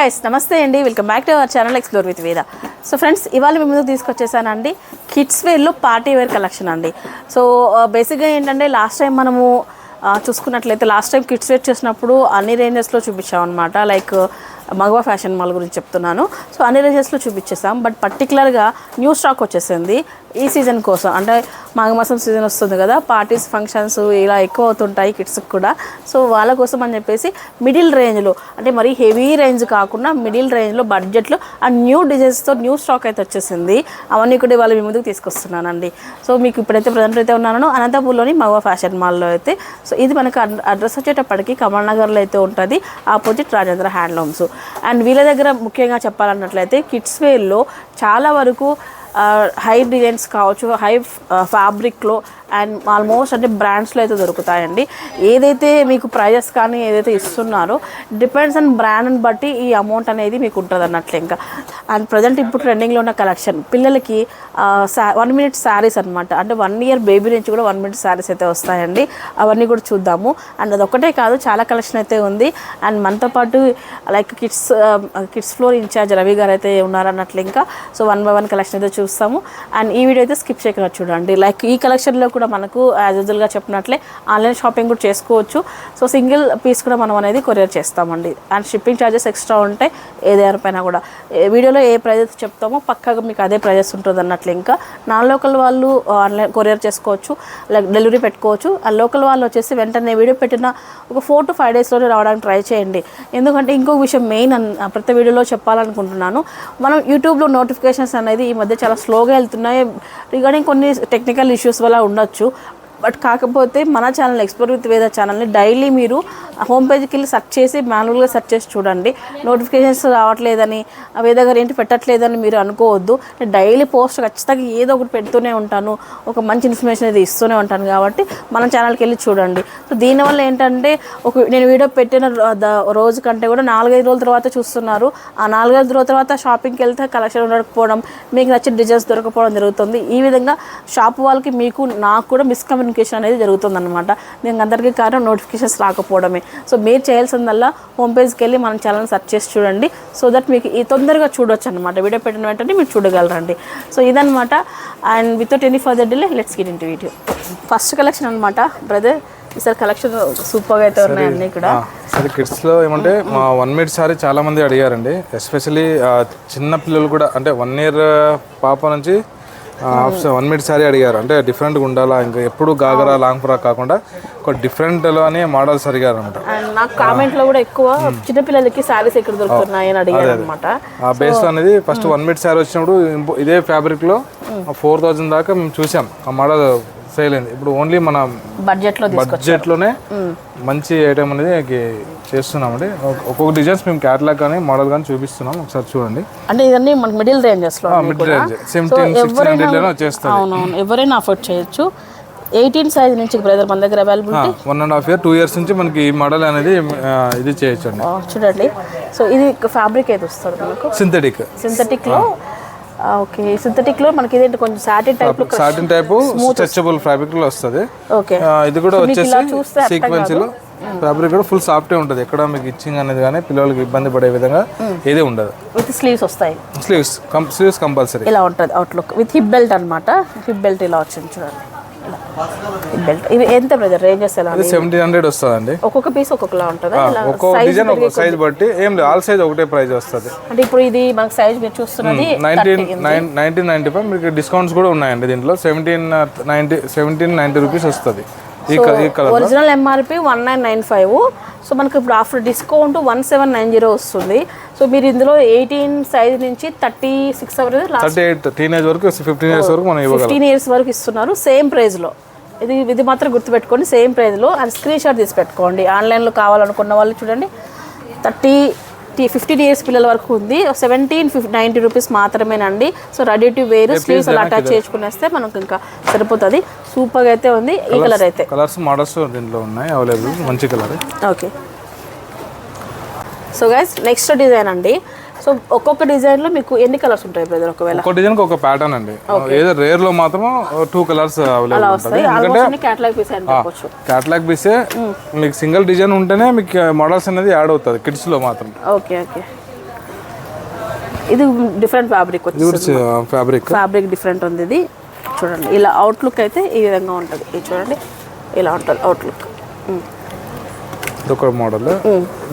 Guys నమస్తే అండి. Welcome back to our channel explore with Veda so friends ఇవాళ మీ ముందుకు తీసుకొచ్చేసానండి. కిడ్స్ వేర్లో పార్టీ వేర్ కలెక్షన్ అండి. సో బేసిక్గా uh, ఏంటంటే లాస్ట్ టైం మనము uh, చూసుకున్నట్లయితే లాస్ట్ టైం కిడ్స్ వేర్ చేసినప్పుడు అన్ని రేంజెస్లో చూపించాం అనమాట లైక్ uh, మగవా ఫ్యాషన్ మాల్ గురించి చెప్తున్నాను. సో అన్ని రేంజెస్లో చూపించేసాం. బట్ పర్టికులర్గా న్యూ స్టాక్ వచ్చేసింది. ఈ సీజన్ కోసం. అంటే మాఘమాసం సీజన్ వస్తుంది కదా పార్టీస్ ఫంక్షన్స్ ఇలా ఎక్కువ అవుతుంటాయి కిడ్స్కి కూడా. సో వాళ్ళ కోసం అని చెప్పేసి మిడిల్ రేంజ్లో అంటే మరీ హెవీ రేంజ్ కాకుండా మిడిల్ రేంజ్లో బడ్జెట్లో ఆ న్యూ డిజైన్స్తో న్యూ స్టాక్ అయితే వచ్చేసింది. అవన్నీ కూడా వాళ్ళు మీ ముందుకు తీసుకొస్తున్నానండి. సో మీకు ఇప్పుడైతే ప్రజెంట్ అయితే ఉన్నానో అనంతపూర్లోని మగవ ఫ్యాషన్ మాల్లో అయితే. సో ఇది మనకు అడ్రస్ వచ్చేటప్పటికి కమల్ నగర్లో అయితే ఉంటుంది. Opposite Rajendra handlooms. అండ్ వీళ్ళ దగ్గర ముఖ్యంగా చెప్పాలన్నట్లయితే కిడ్స్ వేర్లో చాలా వరకు హై డిజైన్స్ కావచ్చు హై ఫ్యాబ్రిక్లో అండ్ ఆల్మోస్ట్ అంటే బ్రాండ్స్లో అయితే దొరుకుతాయండి. ఏదైతే మీకు ప్రైజెస్ కానీ ఏదైతే ఇస్తున్నారో డిపెండ్స్ ఆన్ బ్రాండ్ని బట్టి ఈ అమౌంట్ అనేది మీకు ఉంటుంది అన్నట్లు ఇంకా. అండ్ ప్రజెంట్ ఇప్పుడు ట్రెండింగ్లో ఉన్న కలెక్షన్ పిల్లలకి వన్ మినిట్ శారీస్ అనమాట అంటే వన్ ఇయర్ బేబీ నుంచి కూడా వన్ మినిట్ శారీస్ అయితే వస్తాయండి. అవన్నీ కూడా చూద్దాము. అండ్ అదొక్కటే కాదు చాలా కలెక్షన్ అయితే ఉంది. అండ్ మనతో పాటు like kids kids floor incharge Ravi garu అయితే ఉన్నారన్నట్లు ఇంకా. So one by one collection అయితే చూస్తాము. అండ్ ఈ వీడియో అయితే స్కిప్ చేయకుండా చూడండి. లైక్ ఈ కలెక్షన్లో కూడా మనకు యాజ్ యూజువల్గా చెప్పినట్లే ఆన్లైన్ షాపింగ్ కూడా చేసుకోవచ్చు. సో సింగిల్ పీస్ కూడా మనం అనేది కొరియర్ చేస్తామండి. అండ్ షిప్పింగ్ ఛార్జెస్ ఎక్స్ట్రా ఉంటాయి ఏదైనా కూడా. వీడియోలో ఏ ప్రైజెస్ చెప్తామో పక్కాగా మీకు అదే ప్రైజెస్ ఉంటుంది అన్నట్లు ఇంకా. నాన్ లోకల్ వాళ్ళు uh, ఆన్లైన్ కొరియర్ చేసుకోవచ్చు లైక్ డెలివరీ పెట్టుకోవచ్చు. ఆ లోకల్ వాళ్ళు వచ్చేసి వెంటనే వీడియో పెట్టిన ఒక ఫోర్ టు ఫైవ్ డేస్లోనే రావడానికి ట్రై చేయండి. ఎందుకంటే ఇంకొక విషయం మెయిన్ ప్రతి వీడియోలో చెప్పాలనుకుంటున్నాను. మనం యూట్యూబ్లో నోటిఫికేషన్స్ అనేది ఈ మధ్య చాలా స్లోగా వెళ్తున్నాయి. రిగార్డింగ్ కొన్ని టెక్నికల్ ఇష్యూస్ వల్ల ఉండొచ్చు. കുറച്ചു బట్ కాకపోతే మన ఛానల్ ఎక్స్ప్లోర్ విత్ వేద ఛానల్ని డైలీ మీరు హోమ్ పేజ్కి వెళ్ళి సెర్చ్ చేసి మాన్యువల్గా సెర్చ్ చేసి చూడండి. నోటిఫికేషన్స్ రావట్లేదని ఆ వేద గారు ఏంటి పెట్టట్లేదని మీరు అనుకోవద్దు. నేను డైలీ పోస్ట్ ఖచ్చితంగా ఏదో ఒకటి పెడుతూనే ఉంటాను. ఒక మంచి ఇన్ఫర్మేషన్ అయితే ఇస్తూనే ఉంటాను కాబట్టి మన ఛానల్కి వెళ్ళి చూడండి. సో దీనివల్ల ఏంటంటే ఒక నేను వీడియో పెట్టిన రోజు కంటే కూడా నాలుగైదు రోజుల తర్వాత చూస్తున్నారు. ఆ నాలుగైదు రోజుల తర్వాత షాపింగ్కి వెళ్తే కలెక్షన్ ఉండకపోవడం మీకు నచ్చిన డిజైన్స్ దొరకపోవడం జరుగుతుంది. ఈ విధంగా షాప్ వాళ్ళకి మీకు నాకు కూడా మిస్కమ్యూనికేషన్ అనేది జరుగుతుంది అనమాట దీనికి అందరికీ కారణం నోటిఫికేషన్స్ రాకపోవడమే. సో మీరు చేయాల్సిందల్లా హోమ్ పేజ్కి వెళ్ళి మన ఛానల్ సెర్చ్ చేసి చూడండి. సో దట్ మీకు ఈ తొందరగా చూడొచ్చు అనమాట వీడియో పెట్టిన వెంటనే మీరు చూడగలరండి. సో ఇదనమాట and without any further delay let's get into video first collection అనమాట బ్రదర్ ఈసారి కలెక్షన్ సూపర్గా అయితే ఉన్నాయి అన్నీ కూడా సరే కిడ్స్లో ఏమంటే మా వన్ మినిట్ సారీ చాలా మంది అడిగారండి. ఎస్పెషలీ చిన్న పిల్లలు కూడా అంటే వన్ ఇయర్ పాప నుంచి వన్ మినిట్ సారీ అడిగారు. అంటే డిఫరెంట్గా ఉండాలా ఇంకా ఎప్పుడు గాగరా లాంగ్ ఫ్రాక్ కాకుండా ఒక డిఫరెంట్లో అని మోడల్స్ అడిగారు అనమాట నాకు కామెంట్లో కూడా ఎక్కువ చిన్నపిల్లలకి శారీస్ ఎక్కడ దొరుకుతున్నాయి అని అడిగారు అనమాట ఆ బేస్ అనేది ఫస్ట్ వన్ మినిట్ సారీ వచ్చినప్పుడు ఇదే ఫ్యాబ్రిక్లో ఫోర్ థౌజండ్ దాకా మేము చూసాం. ఆ మోడల్ సేల్ అయింది. ఇప్పుడు ఓన్లీ మన బడ్జెట్లో తీసుకొచ్చారు. బడ్జెట్లోనే మంచి ఐటమ్ అనేది చేస్తున్నామండి. ఒక్- ఒక్కొక్క డిజైన్స్ మేము క్యాటలాగ్ కానీ మోడల్ కానీ చూపిస్తున్నాం. ఒకసారి చూడండి. అంటే ఇవన్నీ మనకి మిడిల్ రేంజెస్లో ఉన్నాయి మిడ్ కూడా. రేంజ్ సెవెంటీన్ సిక్స్టీన్ హండ్రెడ్లోనే వచ్చేస్తుంది అవునవును. ఎవరైనా అఫోర్డ్ చేయొచ్చు. ఎయిటీన్ సైజ్ నుంచి బ్రదర్ మన దగ్గర availability one and half year two years నుంచి మనకి ఈ మోడల్ అనేది ఇది చేయొచ్చు అండి చూడండి. సో ఇది ఫ్యాబ్రిక్ అయితే వస్తుంది మనకు? Synthetic సింథటిక్లో okay. సింథటిక్లో మనకి ఇదేంటి కొంచెం సాటిన్ టైప్లో సాటిన్ టైపు స్ట్రెచబుల్ ఫ్యాబ్రిక్లో వస్తుంది. ఓకే. ఇది కూడా వచ్చేసి సీక్వెన్స్లో ఫ్యాబ్రిక్ కూడా ఫుల్ సాఫ్టే ఉంటుంది. ఎక్కడ మీకు ఇచ్చింగ్ అనేది కానీ పిల్లలకి ఇబ్బంది పడే విధంగా ఏది ఉండదు. విత్ స్లీవ్స్ వస్తాయి. స్లీవ్స్ స్లీవ్స్ కంపల్సరీ ఇలా ఉంటుంది అవుట్లుక్ విత్ హిప్ బెల్ట్ అనమాట హిప్ బెల్ట్ ఇలా వచ్చింది చూడండి. బెల్ట్. ఇవి ఎంత బ్రదర్ రేంజెస్ ఎలా? సెవెంటీన్ హండ్రెడ్ వస్తుందండి. ఒక్కొక్క పీస్ ఒక్కొక్కలా ఉంటుందా? ఇలా ఒక్కో size డిజైన్ పెరిగే ఒక సైజ్ బట్టి ఏం లేదు ఆల్ సైజ్ ఒకటే ప్రైస్ వస్తుంది. అంటే ఇప్పుడు ఇది మనకి సైజ్ మీరు చూస్తున్నది nineteen nine nineteen ninety five మీకు డిస్కౌంట్స్ కూడా ఉన్నాయండి దీంట్లో. Seventeen ninety seventeen ninety rupees వస్తుంది. Original MRP one nine nine five so మనకి ఇప్పుడు after discount one seven nine zero వస్తుంది. సో మీరు ఇందులో ఎయిటీన్ సైజ్ నుంచి థర్టీ సిక్స్ వరకు లాస్ట్ థర్టీ ఎయిట్ టీనేజ్ వరకు ఫిఫ్టీన్ ఇయర్స్ వరకు మనం ఫిఫ్టీన్ ఇయర్స్ వరకు ఇస్తున్నారు సేమ్ ప్రైస్లో ఇది ఇది మాత్రం గుర్తుపెట్టుకోండి సేమ్ ప్రైస్లో అండ్ స్క్రీన్ షాట్ తీసి పెట్టుకోండి. ఆన్లైన్లో కావాలనుకున్న వాళ్ళు చూడండి థర్టీ ఫిఫ్టీన్ ఇయర్స్ పిల్లల వరకు ఉంది. సెవెంటీన్ ఫిఫ్ నైంటీ రూపీస్ మాత్రమేనండి. So ready to wear sleeves అలా అటాచ్ చేసుకునేస్తే మనకు ఇంకా సరిపోతుంది. సూపర్గా అయితే ఉంది. ఈ కలర్ అయితే. కలర్స్ మోడల్స్ దీంట్లో ఉన్నాయి. అవైలబుల్ మంచి colour okay so guys next design అండి. సో ఒక్కొక్క డిజైన్లో మీకు ఎన్ని కలర్స్ ఉంటాయి బ్రదర్ ఒకవేళ? ఒక డిజైన్ ఒక ప్యాటర్న్ అండి. ఏదో రేర్లో మాత్రం టూ కలర్స్ అవైలబుల్ వస్తాయి. ఆల్మోస్ట్ క్యాటలాగ్ పీస్ క్యాటలాగ్ పీసే మీకు సింగిల్ డిజైన్ ఉంటేనే మీకు మోడల్స్ అనేది యాడ్ అవుతుంది కిడ్స్లో మాత్రం. ఓకే ఓకే ఇది డిఫరెంట్ ఫ్యాబ్రిక్ ఇది వచ్చి కూడా ఫ్యాబ్రిక్ ఫ్యాబ్రిక్ డిఫరెంట్ ఉంది ఇది. చూడండి ఇలా అవుట్లుక్ అయితే ఈ విధంగా ఉంటుంది. ఇది చూడండి ఇలా ఉంటుంది అవుట్లుక్ ఇదొక మోడల్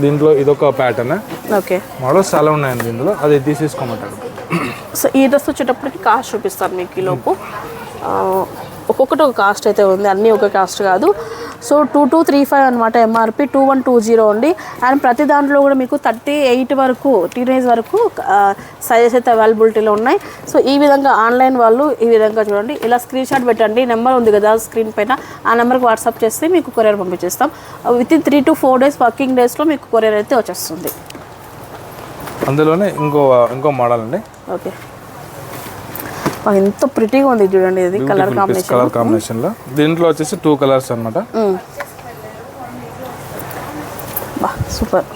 దీంట్లో ఇదొక ప్యాటర్న్ ఓకే. మోడల్స్ చాలా ఉన్నాయండి దీంట్లో. అది తీసేసుకోమంటాడు సో ఈ డ్రెస్ వచ్చేటప్పటికి కాస్ట్ చూపిస్తాను మీకు ఈ లోపు. ఒక్కొక్కటి ఒక కాస్ట్ అయితే ఉంది. అన్నీ ఒక కాస్ట్ కాదు. So two two three five అనమాట MRP two one two zero ఉంది అండ్. ప్రతి దాంట్లో కూడా మీకు థర్టీ ఎయిట్ వరకు టీనేజ్ వరకు సైజెస్ అయితే అవైలబిలిటీలో ఉన్నాయి. సో ఈ విధంగా ఆన్లైన్ వాళ్ళు ఈ విధంగా చూడండి. ఇలా స్క్రీన్ షాట్ పెట్టండి. నెంబర్ ఉంది కదా స్క్రీన్ పైన. ఆ నెంబర్కి వాట్సాప్ చేస్తే మీకు courier పంపించేస్తాం. Within three to four days working డేస్లో మీకు కొరియర్ అయితే వచ్చేస్తుంది. అందులోనే ఇంకో ఇంకో మోడల్ అండి. ఓకే ఎంత ప్రిటీగా ఉంది చూడండి ఇది కలర్ కాంబినేషన్ కలర్ కాంబినేషన్లో. దీంట్లో వచ్చేసి టూ కలర్స్ అన్నమాట. బా సూపర్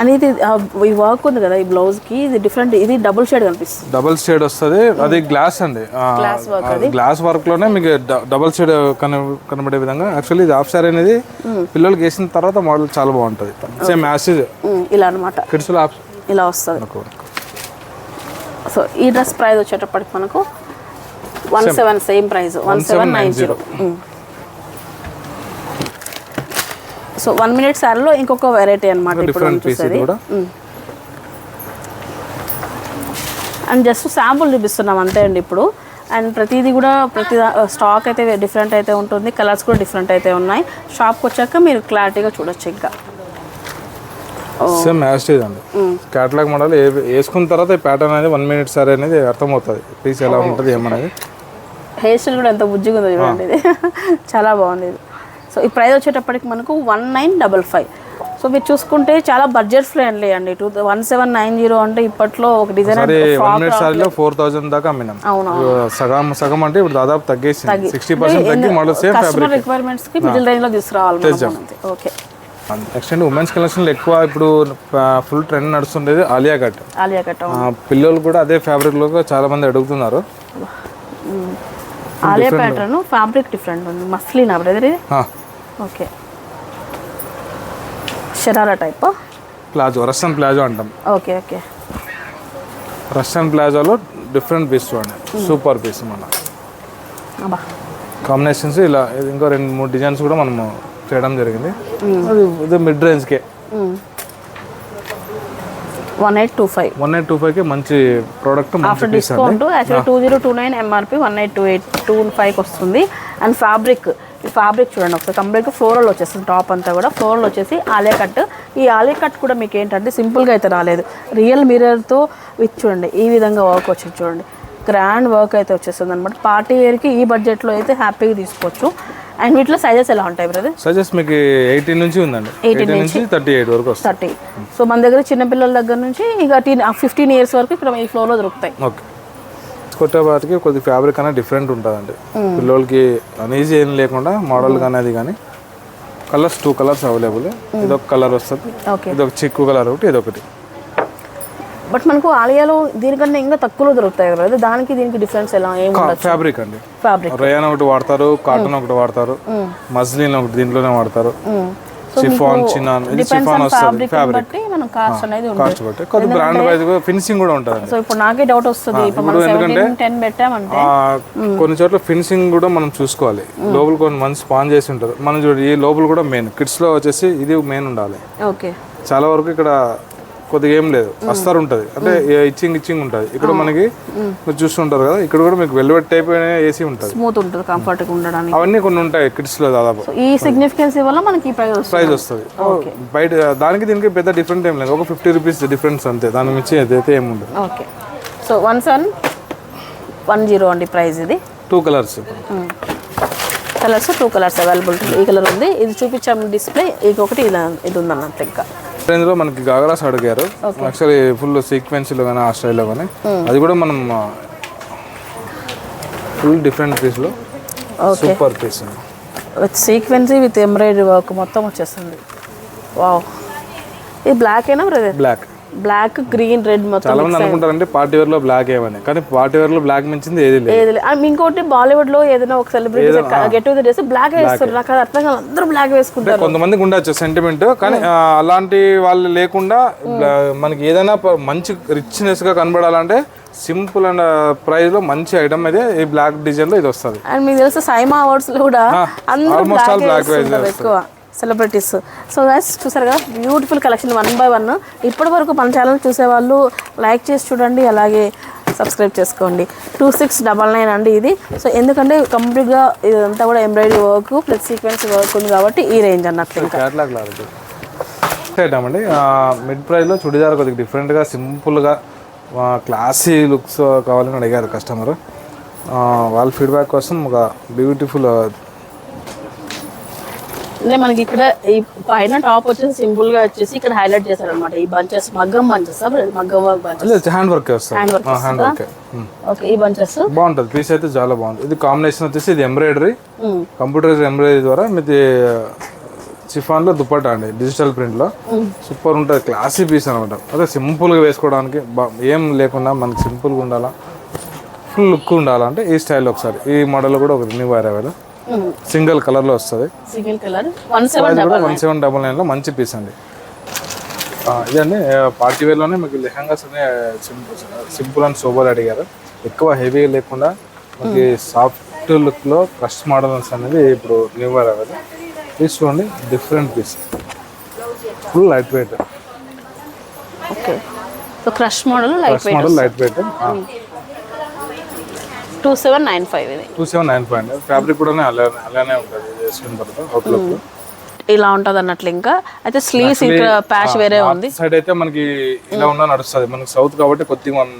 అని ఇది ఆ, ఈ వర్క్ ఉంది కదా ఈ బ్లౌజ్కి ఇది డిఫరెంట్ ఇది డబుల్ షేడ్ కనిపిస్తుంది. డబుల్ షేడ్ వస్తుంది. అది గ్లాస్ అండి. గ్లాస్ వర్క్లోనే మీకు డబుల్ షేడ్ కన కనబడే విధంగా. యాక్చువల్లీ ఇది హాఫ్ సారీ అనేది పిల్లలకి వేసిన తర్వాత మోడల్ చాలా బాగుంటుంది. సేమ్ యాసిడ్ ఇలా అనమాట కిడ్స్ ఇలా వస్తుంది. సో ఈ డ్రెస్ ప్రైస్ వచ్చేటప్పటికి మనకు one seven same price. One seven nine zero. So one minute శారీలో ఇంకొక వెరైటీ అనమాట ఇప్పుడు చూసేది. అండ్ జస్ట్ శాంపుల్ చూపిస్తున్నాం అంతే అండి ఇప్పుడు. అండ్ ప్రతిదీ కూడా ప్రతి స్టాక్ అయితే డిఫరెంట్ అయితే ఉంటుంది కలర్స్ కూడా డిఫరెంట్ అయితే ఉన్నాయి. షాప్కి వచ్చాక మీరు క్లారిటీగా చూడొచ్చు ఇంకా. సేమ్ యాసిడ్ అండి. క్యాటలాగ్ మోడల్ వేసుకున్న తర్వాత ఈ ప్యాటర్న్ అనేది వన్ మినిట్ సారీ అనేది అర్థమవుతుంది. పీస్ ఎలా ఉంటుంది ఏమనేది హెయిర్ స్టైల్ కూడా ఎంత బుజ్జిగా ఉందో చూడండి ఇది. చాలా బాగుంది ఇది. సో ఈ ప్రైస్ వచ్చేటప్పటికి మనకు one nine double five so మీరు చూసుకుంటే చాలా బడ్జెట్ ఫ్రెండ్లీ అండి. Two one seven nine zero అంటే ఇప్పట్లో ఒక డిజైన్ ఫోర్ థౌసండ్ దాకా అమ్మినాం. అవును? సగం సగం అంటే ఇప్పుడు దాదాపు తగ్గేసింది. సిక్స్టీ పర్సెంట్ తగ్గి మోడల్ సేమ్ కస్టమర్ రిక్వైర్మెంట్స్కి మిడిల్ రేంజ్లో తీసుకురావాలి ఓకే నెక్స్ట్ అండి ఉమెన్స్ కలెక్షన్లో ఎక్కువ ఇప్పుడు ఫుల్ ట్రెండ్ నడుస్తుండేది ఆలియా కట్ ఆలియా కట్ పిల్లలు కూడా అదే ఫ్యాబ్రిక్లో చాలా మంది అడుగుతున్నారు. ఆలియా ప్యాటర్న్ ఫ్యాబ్రిక్ డిఫరెంట్ ఉంది. మస్లినా brother okay sharara type palazzo Russian palazzo అంటాం. ఓకే ఓకే రష్యన్ ప్లాజోలో డిఫరెంట్ పీస్ చూడండి సూపర్ పీస్ మన కాంబినేషన్స్ ఇలా ఇంకో రెండు మూడు డిజైన్స్ కూడా మనము చేయడం జరిగింది. అది ఇది mid రేంజ్కే one eight two five. One eight two ఫైవ్కి మంచి product after discount actually two zero two nine MRP one eight two eight two ఫైవ్కి వస్తుంది. అండ్ ఫ్యాబ్రిక్ ఈ ఫ్యాబ్రిక్ చూడండి ఒకసారి. కంప్లీట్ ఫ్లోరల్ వచ్చేస్తుంది టాప్ అంతా కూడా. ఫ్లోరల్ వచ్చేసి ఆలియా కట్ ఈ ఆలియా కట్ కూడా మీకు ఏంటంటే సింపుల్గా అయితే రాలేదు. రియల్ మిరర్తో విత్ చూడండి ఈ విధంగా వర్క్ వచ్చింది చూడండి. గ్రాండ్ వర్క్ అయితే వచ్చేస్తుంది అనమాట పార్టీ వేర్కి ఈ బడ్జెట్లో అయితే హ్యాపీగా తీసుకోవచ్చు. అండ్ వీటిలో సైజెస్ ఎలా ఉంటాయి బ్రదర్ సజెస్ట్ మీకు ఎయిటీన్ నుంచి ఉందండి. ఎయిటీన్ నుంచి థర్టీ ఎయిట్ వరకు థర్టీ సో మన దగ్గర చిన్నపిల్లల దగ్గర నుంచి ఇక టీన్ ఫిఫ్టీన్ ఇయర్స్ వరకు ఇక్కడ ఈ ఫ్లోర్లో దొరుకుతాయి. ఓకే కొట్టే వాటికి కొద్ది ఫ్యాబ్రిక్ అనేది డిఫరెంట్ ఉంటుందండి. పిల్లలకి అనీజీ ఏం లేకుండా మోడల్ కానీ అది కానీ కలర్స్ టూ కలర్స్ అవైలబుల్ ఇదొక కలర్ వస్తుంది. ఓకే ఇదొక చిక్కు కలర్ ఒకటి ఇదొకటి. బట్ మనకు ఆలియాలో దీనికన్నా ఇంకా తక్కువలో దొరుకుతాయి కదా. దానికి దీనికి డిఫరెన్స్ ఎలా? ఏం ఫ్యాబ్రిక్ అండి. ఫ్యాబ్రిక్. రయాన్ ఒకటి వాడతారు కాటన్ ఒకటి వాడతారు మజ్లిన్ ఒకటి దీంట్లోనే వాడతారు. షిఫాన్ డిపెండ్స్ షిఫాన్ వస్తుంది ఫ్యాబ్రిక్ మనం కాస్ట్ అనేది కాస్ట్ బట్టి. కొద్ది బ్రాండ్ వైజ్ ఫినిషింగ్ కూడా ఉంటుంది సో ఇప్పుడు నాకే డౌట్ వస్తుంది. ఇప్పుడు సెవెంటీన్ టెన్ పెట్టామంటే కొన్ని చోట్ల ఫినిషింగ్ కూడా మనం చూసుకోవాలి. లోపల కొన్ని మంచి స్పాన్ చేసి ఉంటుంది మనం చూడు ఈ లోపల కూడా మెయిన్ కిడ్స్లో వచ్చేసి ఇది మెయిన్ ఉండాలి. ఓకే. చాలా వరకు ఇక్కడ కొద్దిగా ఏం లేదు. అస్తర్ ఉంటుంది. అంటే ఇచ్చింగ్ ఇచ్చింగ్ ఉంటుంది. ఇక్కడ మనకి మీరు చూస్తుంటారు కదా ఇక్కడ కూడా మీకు వెల్వెట్ టైప్ ఏసీ ఉంటుంది. స్మూత్ ఉంటుంది కంఫర్ట్గా ఉండడానికి. అవన్నీ కొన్ని ఉంటాయి కిడ్స్లో దాదాపు ఈ సిగ్నిఫికెన్స్ వల్ల మనకి ప్రైస్ వస్తుంది. బయట దానికి దీనికి పెద్ద డిఫరెంట్ ఏం లేదు. ఒక ఫిఫ్టీ రూపీస్ డిఫరెన్స్ అంతే. దాని మించి అయితే ఏమి ఉండదు. Okay so one seven one zero అండి ప్రైస్ ఇది. Two colours colours two colours available ఈ కలర్ ఉంది. ఇది చూపించాము డిస్ప్లే ఇంకొకటి ఇలా ఇది ఉందన్నట్టు ఇంకా. రేంజ్లో మనకి గాగరాస్ అడిగారు. యాక్చువల్లీ ఫుల్ సీక్వెన్స్లో కానీ ఆ స్టైల్లో కానీ అది కూడా మనం full different పీస్లో okay. Super piece with sequence with embroidery work మొత్తం వచ్చేస్తుంది. వావ్. ఇది బ్లాక్ అయినా brother? Black. Black green red మొత్తం చాలా మంది అనుకుంటారంటే పార్టీ వేర్లో బ్లాక్ ఏమని. కానీ పార్టీ వేర్లో బ్లాక్ మించింది ఏది లేదు. ఏది ఇంకోటి బాలీవుడ్లో ఏదైనా ఒక సెలబ్రిటీ గెట్ టుగెదర్ చేస్తే బ్లాక్ వేస్తారు. నాకు అది అర్థం కాదు. అందరూ బ్లాక్ వేసుకుంటారు. కొంతమందికి ఉండొచ్చు సెంటిమెంట్ కానీ ఆ, అలాంటి వాళ్ళు లేకుండా బ్లా- మనకి ఏదైనా మంచి రిచ్నెస్గా కనబడాలంటే సింపుల్ అండ్ ప్రైస్లో మంచి ఐటమ్ అయితే ఈ బ్లాక్ డిజైన్లో ఇది వస్తుంది. అండ్ మీకు తెలుసు సైమా అవార్డ్స్లో కూడా అందరూ బ్లాక్ ఎక్కువ. సెలబ్రిటీస్ సో గైస్ చూసారు కదా? Beautiful collection one by one ఇప్పటి వరకు మన ఛానల్ చూసేవాళ్ళు లైక్ చేసి చూడండి అలాగే సబ్స్క్రైబ్ చేసుకోండి. టూ సిక్స్ డబల్ నైన్ అండి ఇది. సో ఎందుకంటే కంప్లీట్గా ఇదంతా కూడా embroidery work plus sequence work ఉంది కాబట్టి ఈ రేంజ్ అన్నట్లు ఐటమ్ అండి. మిడ్ ప్రైస్లో చుడిదార్ కొద్దిగా డిఫరెంట్గా సింపుల్గా క్లాసీ లుక్స్ కావాలని అడిగారు కస్టమర్ వాళ్ళ ఫీడ్బ్యాక్ కోసం ఒక బ్యూటిఫుల్ అంటే మనకి ఇక్కడ ఈ పైన టాప్ వచ్చేసి సింపుల్గా వచ్చేసి ఇక్కడ హైలైట్ చేశారు అనమాట ఈ బంచెస్ మగ్గం బంచెస్ మగ్గం work bunches hand work hand work hand work okay ఈ బంచెస్. బాగుంటుంది. పీస్ అయితే చాలా బాగుంటుంది ఇది కాంబినేషన్ వచ్చేసి ఇది ఎంబ్రాయిడరీ కంప్యూటర్ ఎంబ్రాయిడరీ ద్వారా మీది చిఫాన్లో దుప్పట్టా అండి డిజిటల్ ప్రింట్లో. సూపర్ ఉంటుంది. క్లాసీ పీస్ అనమాట అదే సింపుల్గా వేసుకోవడానికి ఏం లేకుండా మనకి సింపుల్గా ఉండాలా? ఫుల్ లుక్ ఉండాలంటే ఈ స్టైల్ ఒకసారి. ఈ మోడల్ కూడా ఒక న్యూ అవైలబుల్ సింగిల్ కలర్లో వస్తుంది. Single colour. వన్ సెవెన్ ఇది కూడా వన్ సెవెన్ డబల్ నైన్లో మంచి పీస్ అండి. ఇదండి పార్టీ వేర్లోనే మీకు లెహంగాస్ అనే సింపుల్ అండ్ సోబర్ అడిగారు. ఎక్కువ హెవీ లేకుండా మనకి సాఫ్ట్ లుక్లో క్రష్ మోడల్స్ అనేది ఇప్పుడు న్యూ అవైలబుల్ పీస్ చూడండి different piece full light weight okay so crush model light crush model light weight two seven nine five ఇది. టూ సెవెన్ నైన్ ఫైవ్ అండి. ఫ్యాబ్రిక్ కూడా అలానే అలానే ఉంటుంది. ఇలా ఉంటది అన్నట్లు ఇంకా. అయితే స్లీవ్స్ ఇక్కడ ప్యాచ్ వేరే ఉంది. సైడ్ అయితే మనకి ఇలా ఉన్నా నడుస్తుంది. మనకి సౌత్ కాబట్టి కొద్దిగా మనం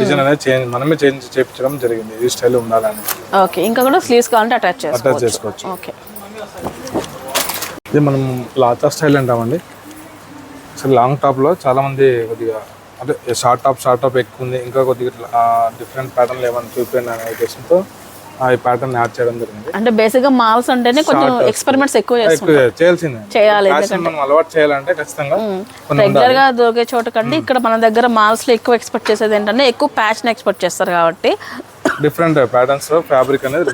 డిజైన్ అనేది చేంజ్ మనమే చేంజ్ చేయించడం జరిగింది. ఈ స్టైల్ ఉండాలని. ఓకే ఇంకా కూడా స్లీవ్స్ కావాలంటే అటాచ్ అటాచ్ చేసుకోవచ్చు. చేసుకోవచ్చు. ఓకే. ఇది మనం లాచా స్టైల్ అంటామండి. అసలు లాంగ్ టాప్లో చాలా మంది కొద్దిగా అంటే షార్ట్ టాప్ షార్ట్ టాప్ ఎక్కువ ఉంది ఇంకా కొద్దిగా డిఫరెంట్ ప్యాటర్న్ ఏమైనా చూపించండి అనే ఉద్దేశంతో ఈ ప్యాటర్న్ యాడ్ చేయడం జరిగింది. అంటే బేసిక్గా మాల్స్ అంటేనే కొంచెం ఎక్స్పెరిమెంట్స్ ఎక్కువ చేయాల్సిందే. చేయాలి మనం అలవాటు చేయాలంటే ఖచ్చితంగా రెగ్యులర్గా దొరికే చోట కంటే ఇక్కడ మన దగ్గర మాల్స్లో ఎక్కువ ఎక్స్పెక్ట్ చేసేది ఏంటంటే ఎక్కువ ప్యాచ్ని ఎక్స్పెక్ట్ చేస్తారు కాబట్టి. డిఫరెంట్ ప్యాటర్న్స్లో ఫ్యాబ్రిక్ అనేది.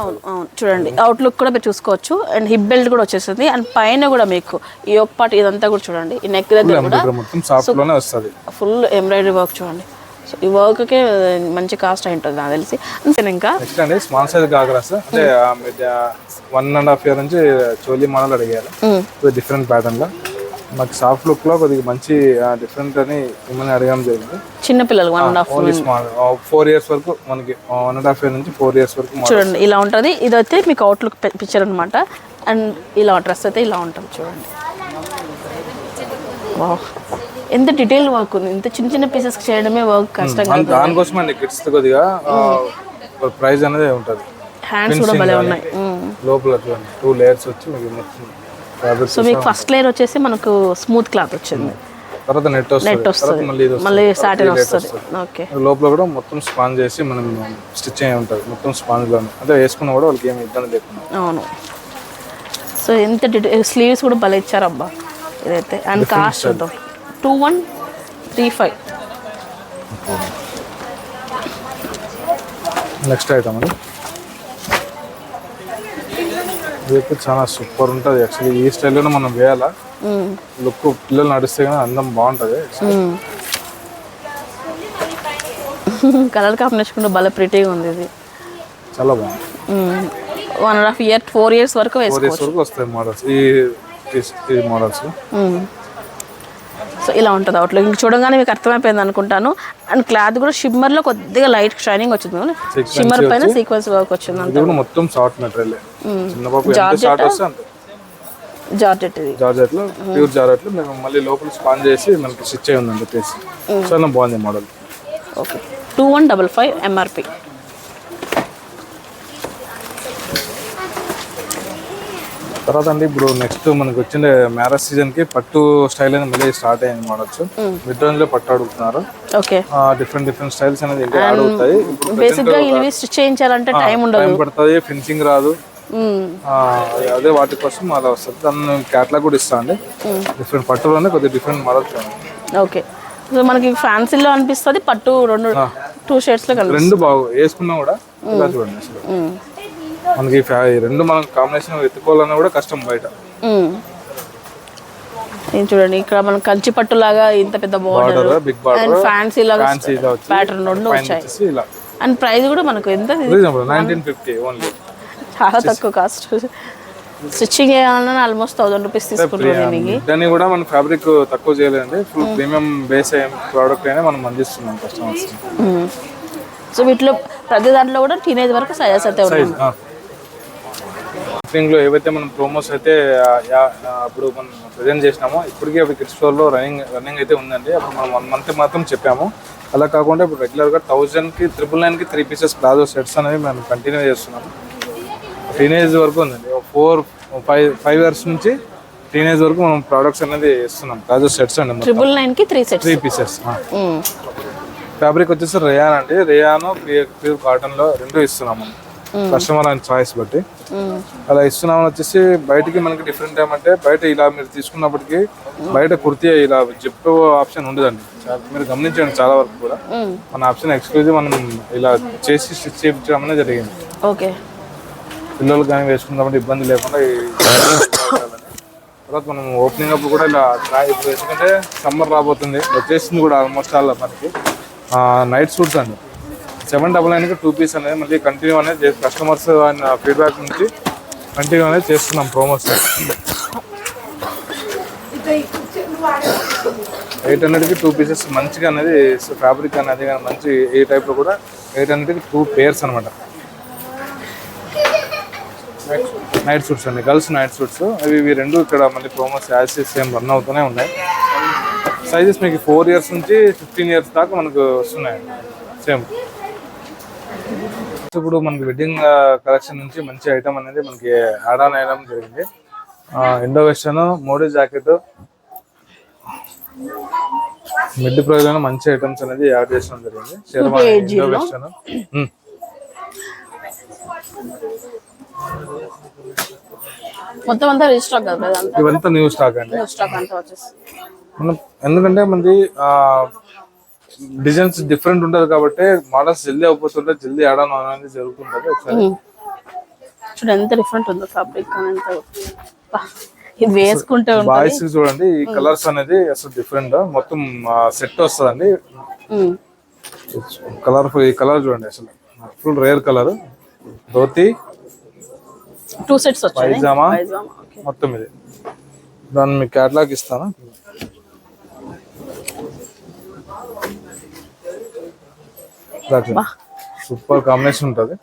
అవును అవును. చూడండి అవుట్లుక్ కూడా మీరు చూసుకోవచ్చు. అండ్ హిప్ బెల్ట్ కూడా వచ్చేసింది అండ్ పైన కూడా మీకు ఈ ఒక పార్ట్ ఇదంతా కూడా చూడండి. ఈ నెక్ దగ్గర కూడా మొత్తం సాఫ్ట్లోనే వస్తుంది. ఫుల్ ఎంబ్రాయిడరీ వర్క్ చూడండి. సో ఈ వర్క్కే మంచి కాస్ట్ అయి ఉంటుంది నాకు తెలిసి. అంతే ఇంకా నెక్స్ట్ అండి స్మాల్ సైజ్ గాగ్రాస్ అంటే వన్ అండ్ హాఫ్ ఇయర్ నుంచి చోలీ మోడల్ అడిగారు. డిఫరెంట్ ప్యాటర్న్లో. మాకు సాఫ్ట్ లుక్లో కొద్దిగా మంచి డిఫరెంట్ అని మిమ్మల్ని అడగడం జరిగింది. చిన్న పిల్లలు one and half small four years వరకు మనకి వన్ అండ్ హాఫ్ ఇయర్ నుంచి ఫోర్ ఇయర్స్ వరకు. చూడండి ఇలా ఉంటుంది. ఇదైతే మీకు అవుట్లుక్ పిక్చర్ అనమాట అండ్ ఇలా డ్రెస్ అయితే ఇలా ఉంటుంది చూడండి. ఎంత డీటెయిల్ వర్క్ ఉంది. ఇంత చిన్న చిన్న పీసెస్ చేయడమే వర్క్ కష్టంగా అండ్ దానికోసం అండి కిడ్స్ కొద్దిగా ప్రైస్ అనేది ఉంటుంది. హ్యాండ్స్ కూడా భలే ఉన్నాయి. లోపల టూ లేయర్స్ వచ్చి మీకు సో మీకు ఫస్ట్ లేయర్ వచ్చేసి మనకు స్మూత్ క్లాత్ వచ్చింది. తర్వాత నెట్ నెట్ వస్తుంది. మళ్ళీ ఇది సాటిన్ వస్తుంది. ఓకే లోపల కూడా మొత్తం స్పాన్ చేసి మనం స్టిచ్ అయి ఉంటుంది. మొత్తం స్పాంజ్లోనే. అంటే వేసుకున్నా కూడా వాళ్ళకి ఏమి ఇబ్బంది లేకుండా. అవును. సో ఎంత స్లీవ్స్ కూడా భలే ఇచ్చారు అబ్బా ఇదైతే అండ్ కాస్ట్ చూద్దాం two one three five next item అండి ఇదైతే చాలా సూపర్ ఉంటుంది. యాక్చువల్లీ ఈ స్టైల్లోనే మనం వేయాలా? లుక్ పిల్లలు నడిస్తే కానీ అందం బాగుంటుంది. కలర్ కాంబినేషన్ కూడా భలే ప్రిటీగా ఉంది ఇది. చాలా బాగుంది. One and half year four years వరకు వేసుకోవచ్చు. ఇయర్స్ వరకు వస్తాయి మోడల్స్ ఈ ఈ- మోడల్స్ సో ఇలా ఉంటుంది అవుట్లో ఇంక చూడగానే మీకు అర్థమైపోయింది అనుకుంటాను. అండ్ క్లాత్ కూడా షిమ్మర్లో కొద్దిగా లైట్ షైనింగ్ వచ్చింది షిమ్మర్ పైన సీక్వెన్స్ వర్క్ వచ్చింది మొత్తం సాఫ్ట్ మెటీరియల్ చిన్న పాప ఎంత షార్ట్ వస్తే అంత జార్జెట్ ఇది జార్జెట్లో ప్యూర్ జార్జెట్లో మేము మళ్ళీ లోపల స్పాన్ చేసి మనకి స్టిచ్ అయి ఉందని చెప్పేసి చాలా బాగుంది model. Okay. Two one double five MRP తర్వాత అండి ఇప్పుడు నెక్స్ట్ మనకి వచ్చిన మ్యారేజ్ సీజన్కి పట్టు స్టైల్ అనేది మళ్ళీ స్టార్ట్ అయింది మోడల్స్ మిడ్ రేంజ్లో పట్టు అడుగుతున్నారు. ఓకే. డిఫరెంట్ డిఫరెంట్ స్టైల్స్ అనేది ఇంకా యాడ్ అవుతాయి ఇప్పుడు బేసిక్గా ఇవి స్టిచ్ చేయించాలంటే టైం ఉండదు. టైం పడుతుంది ఫినిషింగ్ రాదు. అదే వాటి కోసం అలా వస్తుంది. దాన్ని క్యాట్లాగ్ కూడా ఇస్తా అండి. డిఫరెంట్ పట్టులోనే కొద్దిగా డిఫరెంట్ మోడల్స్ ఓకే. సో మనకి ఫ్యాన్సీలో అనిపిస్తుంది పట్టు రెండు టూ షేడ్స్లో కనిపిస్తుంది. రెండు బాగు వేసుకున్నా కూడా ఇలా చూడండి అసలు. మనకి రెండు మనం కాంబినేషన్ ఎత్తుకోవాలన్నా కూడా కష్టం బయట. ఇది చూడండి ఇక్కడ మనం కంచి పట్టు లాగా ఇంత పెద్ద బార్డర్ అండ్ ఫ్యాన్సీ లాగా ప్యాటర్న్ రెండు వచ్చాయి. అండ్ ప్రైస్ కూడా మనకు ఎంత? నైన్టీన్ ఫిఫ్టీ ఓన్లీ చాలా తక్కువ కాస్ట్. స్టిచ్చింగ్ చేయాలన్నా ఆల్మోస్ట్ థౌసండ్ రూపీస్ తీసుకుంటుంది దాన్ని కూడా మనం ఫ్యాబ్రిక్ తక్కువ చేయలేదండి. ఫుల్ ప్రీమియం బేస్ అయ్యే ప్రోడక్ట్ అయినా మనం అందిస్తున్నాం కస్టమర్స్ సో వీటిలో ప్రతి దాంట్లో కూడా టీనేజ్ వరకు సైజెస్ అయితే ఉన్నాయి లో ఏవైతే మనం ప్రోమోస్ అయితే అప్పుడు మనం ప్రజెంట్ చేసినామో ఇప్పటికీ అవి కిడ్స్ స్టోర్లో రన్నింగ్ రన్నింగ్ అయితే ఉందండి. అప్పుడు మనం వన్ మంత్ మాత్రం చెప్పాము. అలా కాకుండా ఇప్పుడు రెగ్యులర్గా థౌజండ్కి ట్రిపుల్ నైన్కి త్రీ పీసెస్ ప్లాజో సెట్స్ అనేవి మనం కంటిన్యూ చేస్తున్నాము. టీనేజ్ వరకు ఉందండి. ఫోర్ ఫైవ్ ఫైవ్ ఇయర్స్ నుంచి టీనేజ్ వరకు మనం ప్రోడక్ట్స్ అనేది ఇస్తున్నాం. ప్లాజో సెట్స్ అండి ట్రిపుల్ నైన్కి three sets three pieces fabric వచ్చేసి రేయాన్ అండి. రేయాన్ ప్యూర్ కాటన్లో రెండు ఇస్తున్నాము కస్టమర్ అండ్ చాయిస్ బట్టి. అలా ఇస్తున్నామని వచ్చేసి బయటికి మనకి డిఫరెంట్ ఏమంటే బయట ఇలా మీరు తీసుకున్నప్పటికీ బయట కుర్తీ ఇలా జిప్ ఆప్షన్ ఉండదండి. మీరు గమనించండి చాలా వరకు కూడా. మన ఆప్షన్ ఎక్స్క్లూజివ్ మనం ఇలా చేసి స్టిచ్ చేయించడం అనేది జరిగింది. ఓకే పిల్లలు కానీ వేసుకున్నప్పుడు ఇబ్బంది లేకుండా తర్వాత మనం ఓపెనింగ్ అప్పుడు కూడా ఇలా ట్రై- ఇప్పుడు ఎందుకంటే సమ్మర్ రాబోతుంది. వచ్చేసింది కూడా ఆల్మోస్ట్ ఆల్ మనకి. నైట్ సూట్స్ అండి. సెవెన్ డబల్ నైన్కి టూ పీస్ అనేది మళ్ళీ కంటిన్యూ అనేది కస్టమర్స్ అండ్ ఫీడ్బ్యాక్ నుంచి కంటిన్యూ అనేది చేస్తున్నాం ప్రోమోస్ ఎయిట్ హండ్రెడ్కి టూ పీసెస్ మంచిగా అనేది ఫ్యాబ్రిక్ అనేది కానీ మంచి ఏ టైప్లో కూడా ఎయిట్ హండ్రెడ్కి టూ పేర్స్ అనమాట నైట్ సూట్స్ అండి. Girls night suits. అవి ఇవి రెండు ఇక్కడ మళ్ళీ ప్రోమోస్ యాజ్ సేమ్ రన్ అవుతూనే ఉన్నాయి. సైజెస్ మీకు ఫోర్ ఇయర్స్ నుంచి ఫిఫ్టీన్ ఇయర్స్ దాకా మనకు వస్తున్నాయి. సేమ్ ఇప్పుడు మనకి వెడ్డింగ్ కలెక్షన్ నుంచి మంచి ఐటమ్ అనేది మనకి యాడ్ ఆన్ అయ్యడం జరిగింది. Indo western Modi jacket mid ప్రైస్లో మంచి ఐటమ్స్ అనేది యాడ్ చేయడం జరిగింది. ఇండో వెస్టర్న్ మొత్తం అంతా రిజిస్టాక్ కదా ఇవంతా న్యూ స్టాక్ అండి. స్టాక్ అంతా వచ్చేసి. మనం ఎందుకంటే మనది డిజైన్స్ డిఫరెంట్ ఉంటుంది కాబట్టి మోడల్స్ జల్దీ అయిపోతుంటే జల్దీ యాడ్ ఆన్ అనేది జరుగుతుంటది ఒకసారి. చూడు ఎంత డిఫరెంట్ ఉందో ఫ్యాబ్రిక్ ఇది వేసుకుంటే బాయ్స్ చూడండి ఈ కలర్స్ అనేది అసలు డిఫరెంట్ మొత్తం సెట్ వస్తుందండి. కలర్ఫుల్ ఈ కలర్ చూడండి అసలు. Full rare colour dhoti two sets వచ్చాయి పైజామా? మొత్తం ఇది. దాన్ని మీకు క్యాటలాగ్ ఇస్తాను? సూపర్ కాంబినేషన్ ఉంటుంది.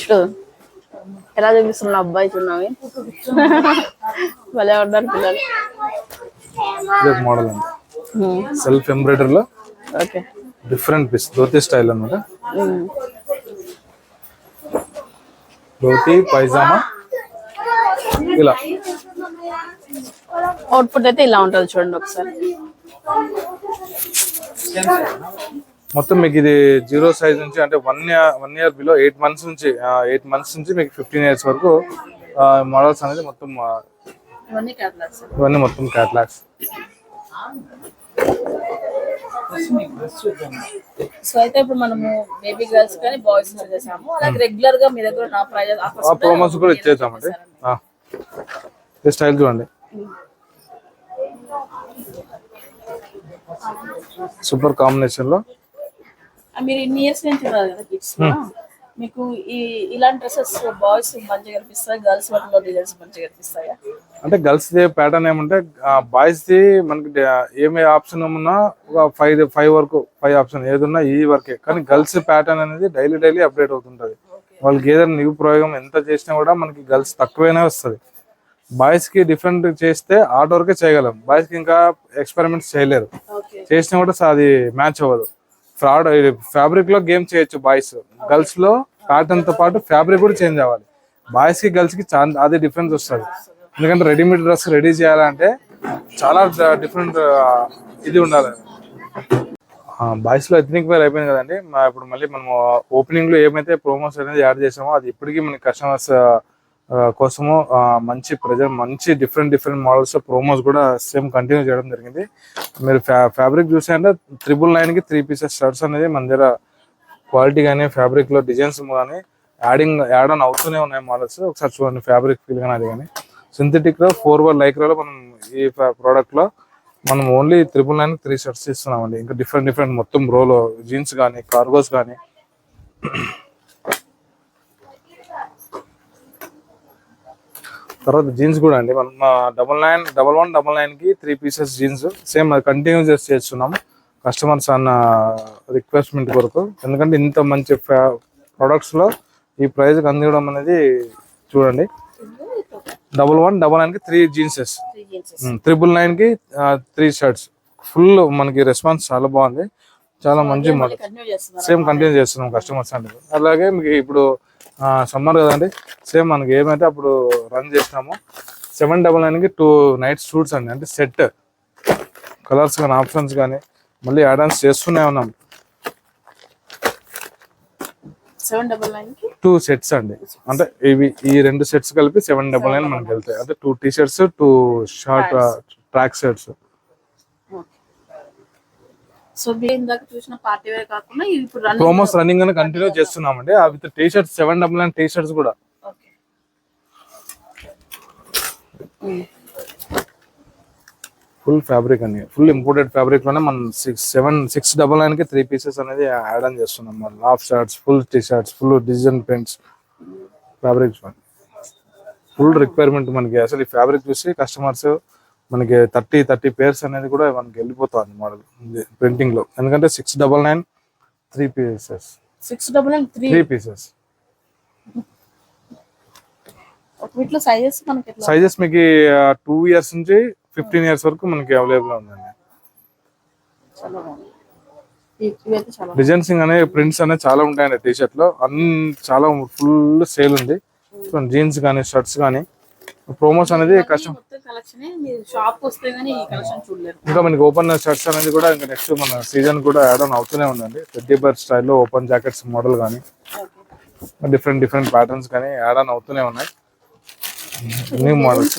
చూడు ఎలా చూపిస్తున్నా అబ్బాయి చూడవి భలే ఉన్నారు పిల్లలు. మోడల్ అండి. సెల్ఫ్ ఎంబ్రాయిడరీలో okay. Different piece dhoti style అనమాట. ధోతి పైజామా? ఇలా. అవుట్పుట్ అయితే ఇలా ఉంటుంది చూడండి ఒకసారి. మొత్తం మీకు ఇది జీరో సైజ్ నుంచి అంటే one year one year below eight months నుంచి ఎయిట్ మంత్స్ నుంచి మీకు ఫిఫ్టీన్ ఇయర్స్ వరకు మోడల్స్ అనేది మొత్తం ఇవన్నీ మొత్తం క్యాటలాగ్స్ సో అయితే ఇప్పుడు మనము బేబీ గర్ల్స్ కానీ బాయ్స్ చేసాము అలాగే రెగ్యులర్గా మీ దగ్గర నా ప్రైజెస్ ఆఫర్స్ ప్రోమోస్ కూడా ఇచ్చేద్దామండి. ఆ. ఈ స్టైల్ చూడండి. సూపర్ కాంబినేషన్లో. మీరు ఇన్ని ఇయర్స్ నుంచి ఉన్నారు కదా కిడ్స్ మీకు ఈ ఇలాంటి డ్రెస్సెస్ బాయ్స్ మంచిగా కనిపిస్తాయి? గర్ల్స్ వాటిలో డిజైన్స్ మంచిగా కనిపిస్తాయా? అంటే గర్ల్స్ ది ప్యాటర్న్ ఏమంటే బాయ్స్ ది మనకి ఏమి ఆప్షన్ ఉన్నా ఒక ఫైవ్ ఫైవ్ వరకు ఫైవ్ ఆప్షన్ ఏది ఉన్నా ఈ వరకే. కానీ గర్ల్స్ ప్యాటర్న్ అనేది డైలీ డైలీ అప్డేట్ అవుతుంటది. వాళ్ళకి ఏదైనా న్యూ ప్రయోగం ఎంత చేసినా కూడా మనకి గర్ల్స్ తక్కువైనా వస్తుంది. బాయ్స్కి డిఫరెంట్ చేస్తే ఆర్ట్ వరకే చేయగలం. బాయ్స్కి ఇంకా ఎక్స్పెరిమెంట్స్ చేయలేరు. చేసినా కూడా అది మ్యాచ్ అవ్వదు. ఫ్రాడ్ ఫ్యాబ్రిక్లో గేమ్ చేయొచ్చు బాయ్స్ గర్ల్స్లో ప్యాటర్న్తో పాటు ఫ్యాబ్రిక్ కూడా చేంజ్ అవ్వాలి. బాయ్స్కి గర్ల్స్కి చాలా అదే డిఫరెన్స్ వస్తుంది. ఎందుకంటే రెడీమేడ్ డ్రెస్ రెడీ చేయాలంటే చాలా డిఫరెంట్ ఇది ఉండాలి. బాయ్స్లో ఎథనిక్ వేర్ అయిపోయింది కదండి. ఇప్పుడు మళ్ళీ మనం ఓపెనింగ్లో ఏమైతే ప్రోమోస్ అనేది యాడ్ చేసామో అది ఇప్పటికీ మన కస్టమర్స్ కోసము మంచి ప్రజెంట్ మంచి డిఫరెంట్ డిఫరెంట్ మోడల్స్ ప్రోమోస్ కూడా సేమ్ కంటిన్యూ చేయడం జరిగింది. మీరు ఫ్యా ఫ్యాబ్రిక్ చూసారంటే త్రిబుల్ నైన్కి త్రీ పీసెస్ షర్ట్స్ అనేది మన దగ్గర క్వాలిటీ కానీ ఫ్యాబ్రిక్లో డిజైన్స్ కానీ యాడింగ్ యాడ్ ఆన్ అవుతూనే ఉన్నాయి మోడల్స్ ఒకసారి చూడండి ఫ్యాబ్రిక్ ఫీల్ కానీ అది కానీ. సింథటిక్లో ఫోర్ వర్ లైక్రాలో మనం ఈ ప్రోడక్ట్లో మనం only triple nine three shirts ఇస్తున్నామండి. ఇంకా డిఫరెంట్ డిఫరెంట్ మొత్తం రోలో జీన్స్ కానీ కార్గోస్ కానీ. తర్వాత జీన్స్ కూడా అండి. మనం double nine double one double నైన్కి త్రీ పీసెస్ జీన్స్ సేమ్ అది కంటిన్యూ చేసి చేస్తున్నాము. కస్టమర్స్ అన్న రిక్వెస్ట్మెంట్ కొరకు. ఎందుకంటే ఇంత మంచి ప్రొడక్ట్స్లో ఈ ప్రైస్ అందించడం అనేది చూడండి. డబల్ వన్ డబల్ నైన్కి త్రీ జీన్సెస్ త్రిబుల్ నైన్కి త్రీ షర్ట్స్ ఫుల్ మనకి రెస్పాన్స్ చాలా బాగుంది. చాలా మంచి సేమ్ కంటిన్యూ చేస్తున్నాం కస్టమర్స్ అంటే. అలాగే మీకు ఇప్పుడు సమ్మర్ కదండి. సేమ్ మనకి ఏమైతే అప్పుడు రన్ చేసినామో సెవెన్ డబల్ నైన్కి టూ నైట్ షూట్స్ అండి. అంటే సెట్ కలర్స్ కానీ ఆప్షన్స్ కానీ మళ్ళీ యాడాన్స్ చేస్తూనే ఉన్నాం. టూ సెట్స్ అండి. అంటే ఇవి ఈ రెండు సెట్స్ కలిపి సెవెన్ డబల్ నైన్ మనకి వెళ్తాయి. అంటే two T shirts two short track shirts so మీరు ఇందాక చూసిన పార్టీ వేర్ కాకుండా ఇవి ఇప్పుడు రన్ ప్రోమోస్ రన్నింగ్ అని కంటిన్యూ చేస్తున్నామండి. ఆ with T shirts seven double nine T shirts కూడా ఓకే ఫుల్ ఫ్యాబ్రిక్ అండి. ఫుల్ ఇంపోర్టెడ్ ఫ్యాబ్రిక్లోనే మనం సిక్స్ సెవెన్ సిక్స్ డబల్ నైన్కి త్రీ పీసెస్ అనేది యాడ్ ఆన్ చేస్తున్నాం. మనం half shirts full T shirts full design prints fabrics full requirement మనకి. అసలు ఈ ఫ్యాబ్రిక్ చూసి కస్టమర్స్ మనకి థర్టీ థర్టీ పేర్స్ అనేది కూడా మనకి వెళ్ళిపోతుంది మోడల్ ప్రింటింగ్లో. ఎందుకంటే six double nine three pieces six double nine three pieces sizes మీకు టూ ఇయర్స్ నుంచి ఫిఫ్టీన్ ఇయర్స్ వరకు మనకి అవైలబుల్ ఉందండి. డిజైన్సింగ్ అనే ప్రింట్స్ అనేవి చాలా ఉంటాయండి టీ షర్ట్లో. అన్ని చాలా ఫుల్ సేల్ ఉంది. జీన్స్ కానీ షర్ట్స్ కానీ. ప్రోమోస్ అనేది కష్టం. ఇంకా మనకి ఓపెన్ షర్ట్స్ అనేది కూడా ఇంకా నెక్స్ట్ మన సీజన్ కూడా యాడ్ ఆన్ అవుతూనే ఉందండి. టెడ్డీ బర్డ్ స్టైల్లో ఓపెన్ జాకెట్స్ మోడల్ కానీ డిఫరెంట్ డిఫరెంట్ ప్యాటర్న్స్ కానీ యాడ్ ఆన్ అవుతూనే ఉన్నాయి. న్యూ మోడల్స్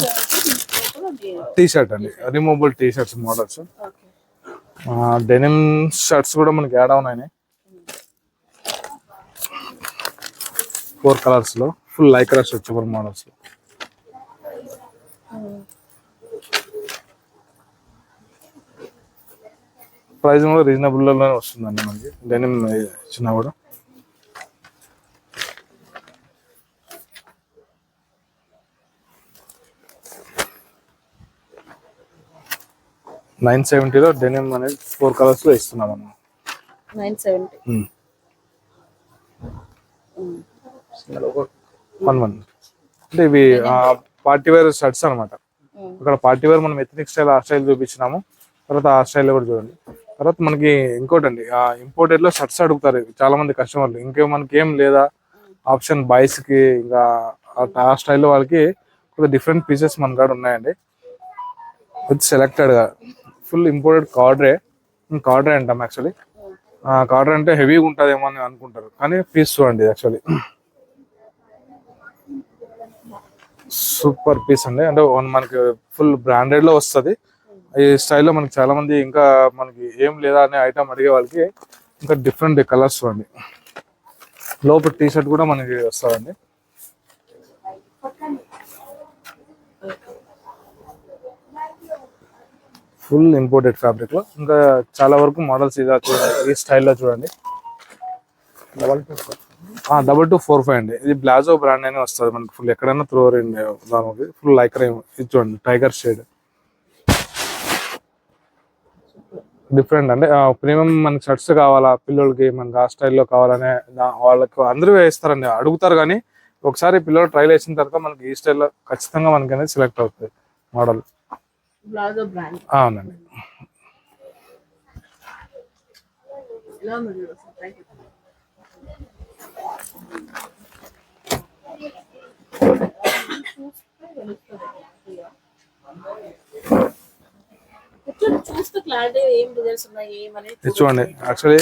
టీ షర్ట్ అండి removable T shirts models denim shirts కూడా మనకి యాడ్ ఆన్ అయినాయి. ఫోర్ కలర్స్లో. Full Lycra stretchable models price కూడా రీజనబుల్లోనే వస్తుందండి మనకి. డెనిమ్ ఇచ్చినా కూడా. నైన్ సెవెంటీలో డెనిమ్ అనేది ఫోర్ కలర్స్లో ఇస్తున్నాం మనం నైన్ సెవెంటీ వన్ వన్ అంటే ఇవి పార్టీ వేర్ షర్ట్స్ అనమాట ఇక్కడ పార్టీ వేర్ మనం ఎథనిక్ స్టైల్ ఆ స్టైల్ చూపించినాము. తర్వాత ఆ స్టైల్ కూడా చూడండి. తర్వాత మనకి ఇంకోటి అండి ఇంపోర్టెడ్లో షర్ట్స్ అడుగుతారు చాలా మంది కస్టమర్లు ఇంకే మనకి ఏం లేదా? ఆప్షన్ బాయ్స్కి ఇంకా ఆ- ఆ స్టైల్లో వాళ్ళకి కొద్దిగా డిఫరెంట్ పీసెస్ మన కాడ ఉన్నాయండి. విత్ సెలెక్టెడ్గా. ఫుల్ ఇంపోర్టెడ్ కార్డరే కార్డరే అంటాం యాక్చువల్లీ కార్డర్ అంటే హెవీగా ఉంటుందేమో అని అనుకుంటారు. కానీ పీస్ చూడండి యాక్చువల్లీ సూపర్ పీస్ అండి. అంటే వన్ మనకి ఫుల్ బ్రాండెడ్లో వస్తుంది. ఈ స్టైల్లో మనకి చాలా మంది ఇంకా మనకి ఏం లేదా అనే ఐటమ్ అడిగే వాళ్ళకి ఇంకా డిఫరెంట్ కలర్స్ చూడండి. లోపల టీ షర్ట్ కూడా మనకి వస్తుందండి. ఫుల్ ఇంపోర్టెడ్ ఫ్యాబ్రిక్లో ఇంకా చాలా వరకు మోడల్స్ ఇది చూడండి ఈ స్టైల్లో చూడండి. డబల్ టూ ఫోర్ ఫైవ్ అండి. ఇది బ్లాజో బ్రాండ్ అనే వస్తుంది మనకి ఫుల్ ఎక్కడైనా త్రో దానికి ఫుల్ లైక్ ఇది చూడండి టైగర్ షేడ్ డిఫరెంట్ అంటే ప్రీమియం మనకి షర్ట్స్ కావాలా పిల్లలకి మనకి ఆ స్టైల్లో కావాలనే వాళ్ళకు అందరూ వేస్తారండి. అడుగుతారు కానీ ఒకసారి పిల్లలు ట్రైల్ వేసిన తర్వాత మనకి ఈ స్టైల్లో ఖచ్చితంగా మనకి అనేది సెలెక్ట్ అవుతుంది మోడల్. అవునండి. చూడండి యాక్చువల్లీ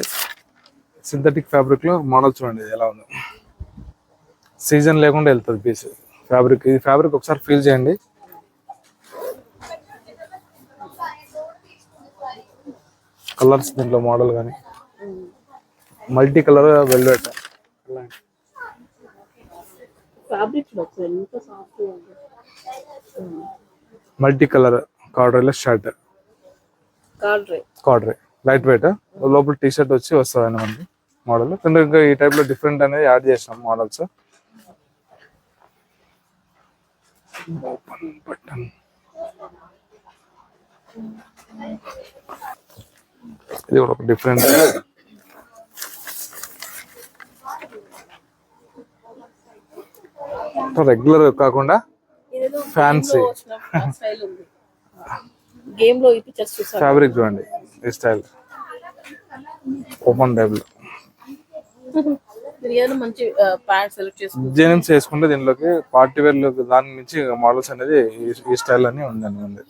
సింథటిక్ ఫ్యాబ్రిక్లో మోడల్ చూడండి ఎలా ఉంది. సీజన్ లేకుండా వెళ్తుంది పీస్ ఫ్యాబ్రిక్ ఈ ఫ్యాబ్రిక్ ఒకసారి ఫీల్ చేయండి. కలర్స్ దీంట్లో మోడల్ కానీ multi colour velvet multi colour కార్డర్లో shirt corduroy light weight లోపల టీ షర్ట్ వచ్చి వస్తుంది మనకి మోడల్ ఇంకా ఈ టైప్లో డిఫరెంట్ అనేది యాడ్ చేసినాం మోడల్స్ బటన్ ఇది కూడా ఒక డిఫరెంట్ రెగ్యులర్ కాకుండా ఫ్యాన్సీ గేమ్లో ఫ్యాబ్రిక్ చూడండి ఈ స్టైల్ ఓపెన్ టైప్లో మంచి ప్యాంట్ సెలెక్ట్ చేసుకుంటారు జెనిమ్స్ వేసుకుంటే దీనిలోకి పార్టీ వేర్లో దాని నుంచి మోడల్స్ అనేది ఈ- ఈ స్టైల్ అని ఉందండి ఉంది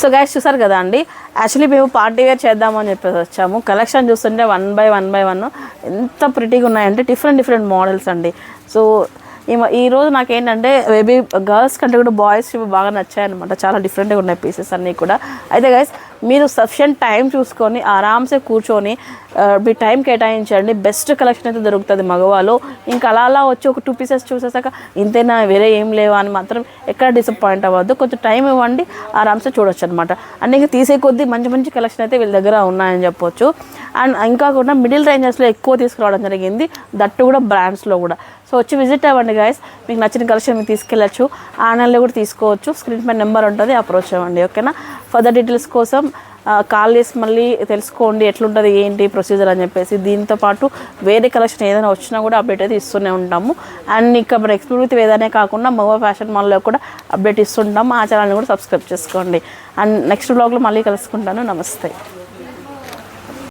సో గైస్ చూసారు కదా అండి? యాక్చువల్లీ మేము పార్టీ వేర్ చేద్దామని చెప్పేసి వచ్చాము. కలెక్షన్ చూస్తుంటే one by one by one ఎంత ప్రిటీగా ఉన్నాయంటే డిఫరెంట్ డిఫరెంట్ మోడల్స్ అండి. సో ఈ రోజు నాకేంటంటే మేబీ గర్ల్స్ కంటే కూడా బాయ్స్ బాగా నచ్చాయన్నమాట. చాలా డిఫరెంట్గా ఉన్నాయి పీసెస్ అన్నీ కూడా. అయితే గైస్ మీరు సఫిషియంట్ టైం చూసుకొని ఆరామ్సే కూర్చొని మీ టైం కేటాయించండి. బెస్ట్ కలెక్షన్ అయితే దొరుకుతుంది మగవాళ్ళు. ఇంకా అలా అలా వచ్చి ఒక టూ పీసెస్ చూసేసాక ఇంతేనా వేరే ఏం లేవా అని మాత్రం ఎక్కడ డిసప్పాయింట్ అవ్వద్దు. కొంచెం టైం ఇవ్వండి ఆరామ్సే చూడొచ్చు అనమాట అండ్ ఇంకా తీసే కొద్దీ మంచి మంచి కలెక్షన్ అయితే వీళ్ళ దగ్గర ఉన్నాయని చెప్పొచ్చు. అండ్ ఇంకా కూడా మిడిల్ రేంజెస్లో ఎక్కువ తీసుకురావడం జరిగింది. దట్టు కూడా బ్రాండ్స్లో కూడా. సో వచ్చి విజిట్ అవ్వండి గాయస్ మీకు నచ్చిన కలెక్షన్ మీకు తీసుకెళ్ళచ్చు. ఆన్లైన్లో కూడా తీసుకోవచ్చు. స్క్రీన్ పై నెంబర్ ఉంటుంది. అప్రోచ్ అవ్వండి. ఓకేనా ఫర్దర్ డీటెయిల్స్ కోసం కాల్ చేసి మళ్ళీ తెలుసుకోండి ఎట్లుంటుంది ఏంటి ప్రొసీజర్ అని చెప్పేసి దీంతో పాటు వేరే కలెక్షన్ ఏదైనా వచ్చినా కూడా అప్డేట్ అయితే ఇస్తూనే ఉంటాము. అండ్ ఇంకా మన ఎక్స్క్లూజివ్ ఏదైనా కాకుండా మగ ఫ్యాషన్ మాల్లో కూడా అప్డేట్ ఇస్తుంటాము. ఆ ఛానల్ని కూడా సబ్స్క్రైబ్ చేసుకోండి. అండ్ నెక్స్ట్ బ్లాగ్లో మళ్ళీ కలుసుకుంటాను. నమస్తే.